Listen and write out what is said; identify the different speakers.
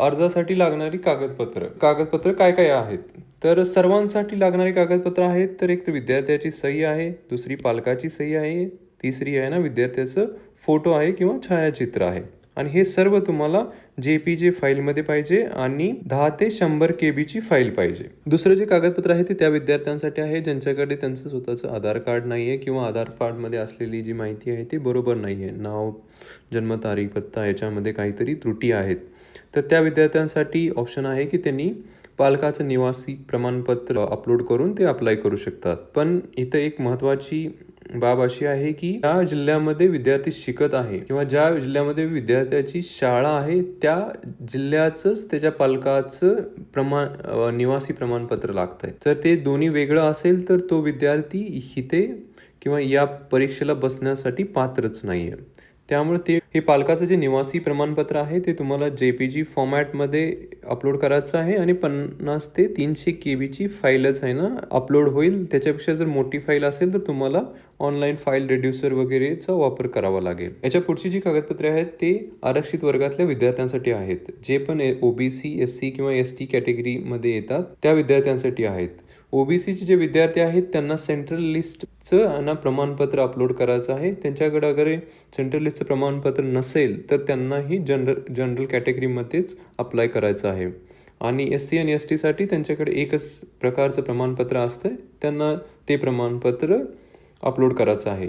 Speaker 1: अर्जासाठी लागणारी कागदपत्र. कागदपत्र काय काय आहेत? तर सर्वांसाठी लागणारी कागदपत्र आहेत तर एक तर विद्यार्थ्याची सही आहे दुसरी पालकाची सही आहे तिसरी आहे ना विद्यार्थ्याचं फोटो आहे किंवा छायाचित्र आहे. आणि हे सर्व तुम्हाला जे पी जे फाईलमध्ये पाहिजे आणि दहा ते शंभर के बीची फाईल पाहिजे. दुसरं जे कागदपत्र आहे ते त्या विद्यार्थ्यांसाठी आहे ज्यांच्याकडे त्यांचं स्वतःचं आधार कार्ड नाही आहे किंवा आधार कार्डमध्ये असलेली जी माहिती आहे ती बरोबर नाही आहे नाव जन्मतारीख पत्ता याच्यामध्ये काहीतरी त्रुटी आहेत. तर त्या विद्यार्थ्यांसाठी ऑप्शन आहे की त्यांनी पालकाचं निवासी प्रमाणपत्र अपलोड करून ते अप्लाय करू शकतात. पण इथं एक महत्त्वाची बाब अशी आहे की ज्या जिल्ह्यामध्ये विद्यार्थी शिकत आहे किंवा ज्या जिल्ह्यामध्ये विद्यार्थ्याची शाळा आहे त्या जिल्ह्याचंच त्याच्या पालकाचं प्रमाण निवासी प्रमाणपत्र लागतंय. तर ते दोन्ही वेगळं असेल तर तो विद्यार्थी इथे किंवा या परीक्षेला बसण्यासाठी पात्रच नाही आहे त्यामुळे ते हे पालकाचं जे निवासी प्रमाणपत्र आहे ते तुम्हाला जे पी जी फॉर्मॅटमध्ये अपलोड करायचं आहे आणि पन्नास ते तीनशे के बीची फाईलच आहे ना अपलोड होईल. त्याच्यापेक्षा जर मोठी फाईल असेल तर तुम्हाला ऑनलाईन फाईल रेड्युसर वगैरेचा वापर करावा लागेल. याच्या पुढची जी कागदपत्रे आहेत ते आरक्षित वर्गातल्या विद्यार्थ्यांसाठी आहेत. जे पण ओबीसी एस सी किंवा एस टी कॅटेगरीमध्ये येतात त्या विद्यार्थ्यांसाठी आहेत. ओबीसीचे जे विद्यार्थी आहेत त्यांना सेंट्रल लिस्टचं ना प्रमाणपत्र अपलोड करायचं आहे. त्यांच्याकडे अगर सेंट्रल लिस्टचं प्रमाणपत्र नसेल तर त्यांनाही जनरल जनरल कॅटेगरीमध्येच अप्लाय करायचं आहे. आणि एस सी आणि एस टीसाठी त्यांच्याकडे एकच प्रकारचं प्रमाणपत्र असतं त्यांना ते प्रमाणपत्र अपलोड करायचं आहे.